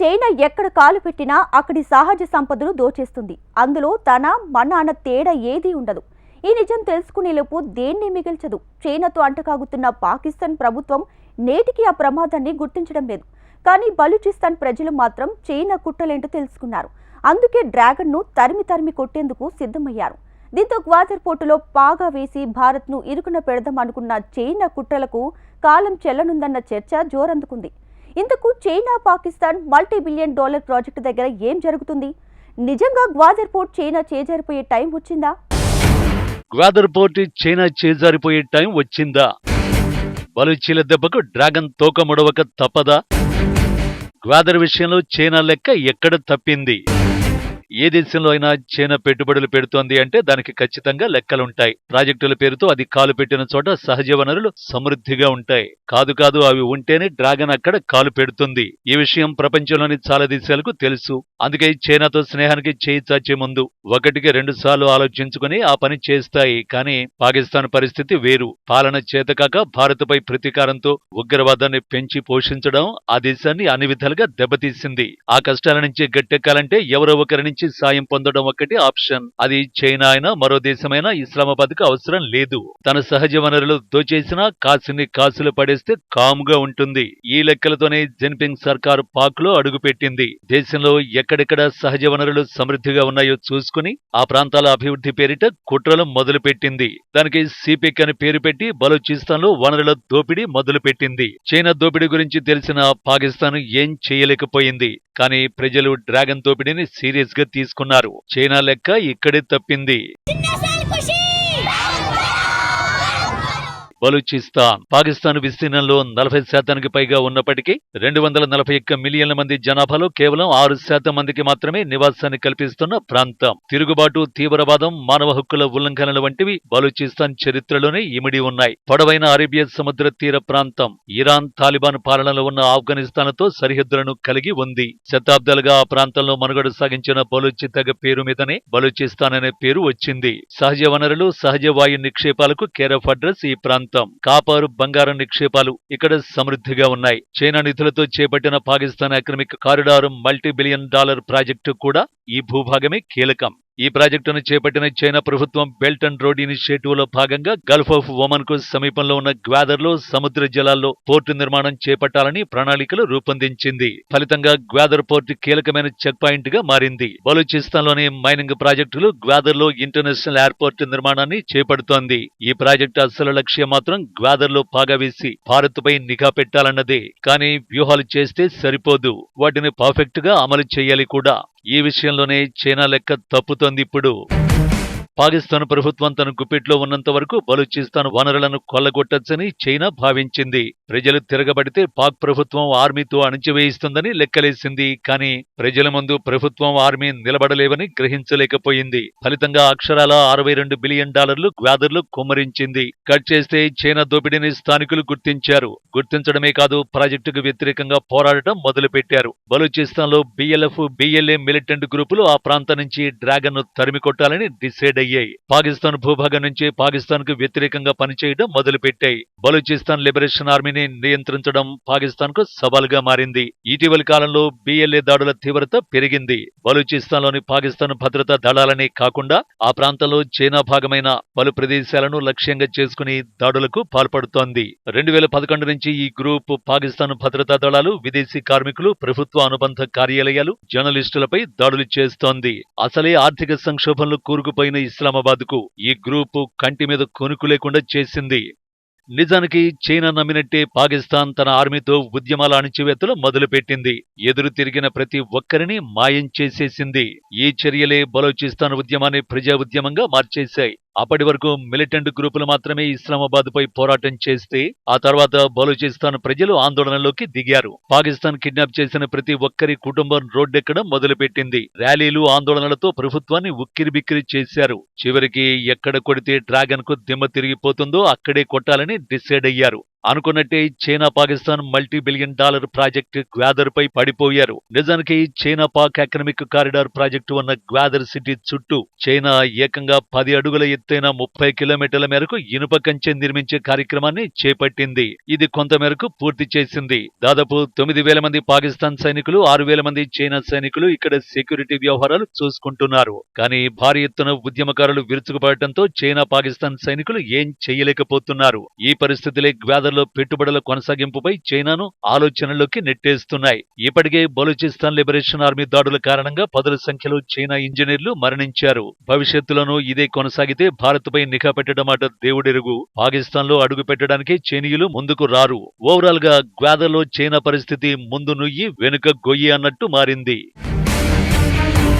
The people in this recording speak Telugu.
చైనా ఎక్కడ కాలు పెట్టినా అక్కడి సహజ సంపదను దోచేస్తుంది. అందులో తన మన అన్న తేడా ఏదీ ఉండదు. ఈ నిజం తెలుసుకునేలోపు దేన్ని మిగిల్చదు? చైనాతో అంటకాగుతున్న పాకిస్తాన్ ప్రభుత్వం నేటికి ఆ ప్రమాదాన్ని గుర్తించడం లేదు. కానీ బలూచిస్తాన్ ప్రజలు మాత్రం చైనా కుట్రలేంటో తెలుసుకున్నారు. అందుకే డ్రాగన్ను తరిమి తరిమి కొట్టేందుకు సిద్ధమయ్యారు. దీంతో గ్వాజర్ పోర్టులో పాగా వేసి భారత్ను ఇరుకున పెడదాం అనుకున్న చైనా కుట్రలకు కాలం చెల్లనుందన్న చర్చ జోరందుకుంది. ఇంతకు China Pakistan multi billion dollar project దగ్గర ఏం జరుగుతుంది? నిజంగా గ్వాదర్ పోర్ట్ చైనా చేజారిపోయే టైం వచ్చిందా? గ్వాదర్ పోర్ట్ చైనా చేజారిపోయే టైం వచ్చిందా? బలుచీల దెబ్బకు డ్రాగన్ తోక ముడవక తప్పదా? గ్వాదర్ విషయంలో చైనా లెక్క ఎక్కడ తప్పింది? ఏ దేశంలో అయినా చైనా పెట్టుబడులు పెడుతోంది అంటే దానికి ఖచ్చితంగా లెక్కలుంటాయి. ప్రాజెక్టుల పేరుతో అది కాలు పెట్టిన చోట సహజ వనరులు సమృద్ధిగా ఉంటాయి. కాదు కాదు అవి ఉంటేనే డ్రాగన్ అక్కడ కాలు పెడుతుంది. ఈ విషయం ప్రపంచంలోని చాలా దేశాలకు తెలుసు. అందుకే చైనాతో స్నేహానికి చేయి చాచే ముందు ఒకటికి రెండు సార్లు ఆలోచించుకుని ఆ పని చేస్తాయి. కానీ పాకిస్తాన్ పరిస్థితి వేరు. పాలన చేతకాక భారత్పై ప్రతీకారంతో ఉగ్రవాదాన్ని పెంచి పోషించడం ఆ దేశాన్ని అన్ని విధాలుగా దెబ్బతీసింది. ఆ కష్టాల నుంచి గట్టెక్కాలంటే ఎవరో ఒకరి నుంచి సాయం పొందడం ఒక్కటి ఆప్షన్. అది చైనా అయినా మరో దేశమైనా ఇస్లామాబాద్కు అవసరం లేదు. తన సహజ వనరులు దోచేసినా కాసిని కాసులు పడేస్తే కాముగా ఉంటుంది. ఈ లెక్కలతోనే జిన్పింగ్ సర్కారు పాక్లో అడుగుపెట్టింది. దేశంలో ఎక్కడెక్కడ సహజ వనరులు సమృద్ధిగా ఉన్నాయో చూసుకుని ఆ ప్రాంతాల అభివృద్ధి పేరిట కుట్రలు మొదలుపెట్టింది. దానికి సిపిక్ అని పేరు పెట్టి బలూచిస్తాన్లో వనరుల దోపిడీ మొదలుపెట్టింది. చైనా దోపిడీ గురించి తెలిసిన పాకిస్తాన్ ఏం చేయలేకపోయింది. కానీ ప్రజలు డ్రాగన్ దోపిడీని సీరియస్గా తీసుకున్నారు. చైనా లెక్క ఇక్కడే తప్పింది. బలూచిస్తాన్. పాకిస్తాన్ విస్తీర్ణంలో నలభై శాతానికి పైగా ఉన్నప్పటికీ రెండు వందల నలభై ఒక్క మిలియన్ల మంది జనాభాలో కేవలం ఆరు శాతం మందికి మాత్రమే నివాసాన్ని కల్పిస్తున్న ప్రాంతం. తిరుగుబాటు తీవ్రవాదం మానవ హక్కుల ఉల్లంఘనలు వంటివి బలూచిస్తాన్ చరిత్రలోనే ఇమిడి ఉన్నాయి. పొడవైన అరేబియా సముద్ర తీర ప్రాంతం ఇరాన్ తాలిబాన్ పాలనలో ఉన్న ఆఫ్ఘనిస్తాన్తో సరిహద్దులను కలిగి ఉంది. శతాబ్దాలుగా ఆ ప్రాంతంలో మనుగడ సాగించిన బలూచి తెగ పేరు మీదనే బలూచిస్తాన్ అనే పేరు వచ్చింది. సహజ వనరులు సహజ వాయు నిక్షేపాలకు కేర్ ఆఫ్ అడ్రస్ ఈ ప్రాంతం. కాపారు బంగారం నిక్షేపాలు ఇక్కడ సమృద్ధిగా ఉన్నాయి. చైనా నిధులతో చేపట్టిన Pakistan economic corridor multi billion dollar project కూడా ఈ భూభాగమే కీలకం. ఈ ప్రాజెక్టును చేపట్టిన చైనా ప్రభుత్వం బెల్ట్ అండ్ రోడ్ ఇనిషియేటివ్లో భాగంగా గల్ఫ్ ఆఫ్ ఒమన్కు సమీపంలో ఉన్న గ్వాదర్లో సముద్ర జలాల్లో పోర్టు నిర్మాణం చేపట్టాలని ప్రణాళికలు రూపొందించింది. ఫలితంగా గ్వాదర్ పోర్టు కీలకమైన చెక్ పాయింట్గా మారింది. బలూచిస్తాన్లోని మైనింగ్ ప్రాజెక్టులు గ్వాదర్లో ఇంటర్నేషనల్ ఎయిర్పోర్ట్ నిర్మాణాన్ని చేపడుతోంది. ఈ ప్రాజెక్టు అసలు లక్ష్యం మాత్రం గ్వాదర్లో పాగా వేసి భారత్పై నిఘా పెట్టాలన్నదే. కానీ వ్యూహాలు చేస్తే సరిపోదు. వాటిని పర్ఫెక్ట్గా అమలు చేయాలి కూడా. ఈ విషయంలోనే చైనా లెక్క తప్పుతోంది ఇప్పుడు. పాకిస్తాన్ ప్రభుత్వం తన గుప్పిట్లో ఉన్నంత వరకు బలూచిస్తాన్ వనరులను కొల్లగొట్టొచ్చని చైనా భావించింది. ప్రజలు తిరగబడితే పాక్ ప్రభుత్వం ఆర్మీతో అణిచివేయిస్తుందని లెక్కలేసింది. కానీ ప్రజల ముందు ప్రభుత్వం ఆర్మీ నిలబడలేవని గ్రహించలేకపోయింది. ఫలితంగా అక్షరాల అరవై రెండు బిలియన్ డాలర్లు గ్వాదర్లు కుమ్మరించింది. కట్ చేస్తే చైనా దోపిడీని స్థానికులు గుర్తించారు. గుర్తించడమే కాదు ప్రాజెక్టుకు వ్యతిరేకంగా పోరాడటం మొదలుపెట్టారు. బలూచిస్తాన్లో బీఎల్ఎఫ్ బీఎల్ఏ మిలిటెంట్ గ్రూపులు ఆ ప్రాంతం నుంచి డ్రాగన్ను తరిమికొట్టాలని తరిమి కొట్టాలని డిసైడ్ అయ్యాయి. పాకిస్తాన్ భూభాగం నుంచి పాకిస్తాన్కు వ్యతిరేకంగా పనిచేయడం మొదలుపెట్టాయి. బలూచిస్తాన్ లిబరేషన్ ఆర్మీని నియంత్రించడం పాకిస్తాన్కు సవాలుగా మారింది. ఇటీవలి కాలంలో బిఎల్ఏ దాడుల తీవ్రత పెరిగింది. బలూచిస్తాన్లోని పాకిస్తాన్ భద్రతా దళాలని కాకుండా ఆ ప్రాంతంలో చైనా భాగమైన పలు ప్రదేశాలను లక్ష్యంగా చేసుకుని దాడులకు పాల్పడుతోంది. రెండు వేల పదకొండు నుంచి ఈ గ్రూప్ పాకిస్తాన్ భద్రతా దళాలు విదేశీ కార్మికులు ప్రభుత్వ అనుబంధ కార్యాలయాలు జర్నలిస్టులపై దాడులు చేస్తోంది. అసలే ఆర్థిక సంక్షోభంలో కూరుకుపోయిన ఈ కు ఈ గ్రూపు కంటి మీద కొనుకు లేకుండా చేసింది. నిజానికి చైనా నమ్మినట్టే పాకిస్తాన్ తన ఆర్మీతో ఉద్యమాల అణచివేతలు మొదలుపెట్టింది. ఎదురు తిరిగిన ప్రతి ఒక్కరిని మాయం చేసేసింది. ఈ చర్యలే బలోచిస్తాన్ ఉద్యమాన్ని ప్రజా ఉద్యమంగా మార్చేశాయి. అప్పటి వరకు మిలిటెంట్ గ్రూపులు మాత్రమే ఇస్లామాబాద్ పై పోరాటం చేస్తే ఆ తర్వాత బలూచిస్తాన్ ప్రజలు ఆందోళనలోకి దిగారు. పాకిస్తాన్ కిడ్నాప్ చేసిన ప్రతి ఒక్కరి కుటుంబం రోడ్డెక్కడం మొదలుపెట్టింది. ర్యాలీలు ఆందోళనలతో ప్రభుత్వాన్ని ఉక్కిరిబిక్కిరి చేశారు. చివరికి ఎక్కడ కొడితే డ్రాగన్కు దిమ్మ తిరిగిపోతుందో అక్కడే కొట్టాలని డిసైడ్ అయ్యారు. అనుకున్నట్టే China Pakistan multi billion dollar project Gwadar పై పడిపోయారు. నిజానికి China Pak economic corridor project ఉన్న గ్వాదర్ సిటీ చుట్టూ చైనా ఏకంగా పది అడుగుల ఎత్తైన ముప్పై కిలోమీటర్ల మేరకు ఇనుప కంచె నిర్మించే కార్యక్రమాన్ని చేపట్టింది. ఇది కొంతమేరకు పూర్తి చేసింది. దాదాపు తొమ్మిది వేల మంది పాకిస్తాన్ సైనికులు ఆరు వేల మంది చైనా సైనికులు ఇక్కడ సెక్యూరిటీ వ్యవహారాలు చూసుకుంటున్నారు. కానీ భారీ ఎత్తున ఉద్యమకారులు విరుచుకుపడటంతో చైనా పాకిస్తాన్ సైనికులు ఏం చేయలేకపోతున్నారు. ఈ పరిస్థితులే గ్వాదర్లో పెట్టుబడుల కొనసాగింపుపై చైనాను ఆలోచనలోకి నెట్టేస్తున్నాయి. ఇప్పటికే బలూచిస్తాన్ లిబరేషన్ ఆర్మీ దాడుల కారణంగా పదుల సంఖ్యలో చైనా ఇంజనీర్లు మరణించారు. భవిష్యత్తులోనూ ఇదే కొనసాగితే భారత్పై నిఘా పెట్టడం అట దేవుడెరుగు. పాకిస్తాన్లో అడుగు పెట్టడానికి చైనీయులు ముందుకు రారు. ఓవరాల్గా గ్వాదలో చైనా పరిస్థితి ముందు నుయ్యి వెనుక గొయ్యి అన్నట్టు మారింది.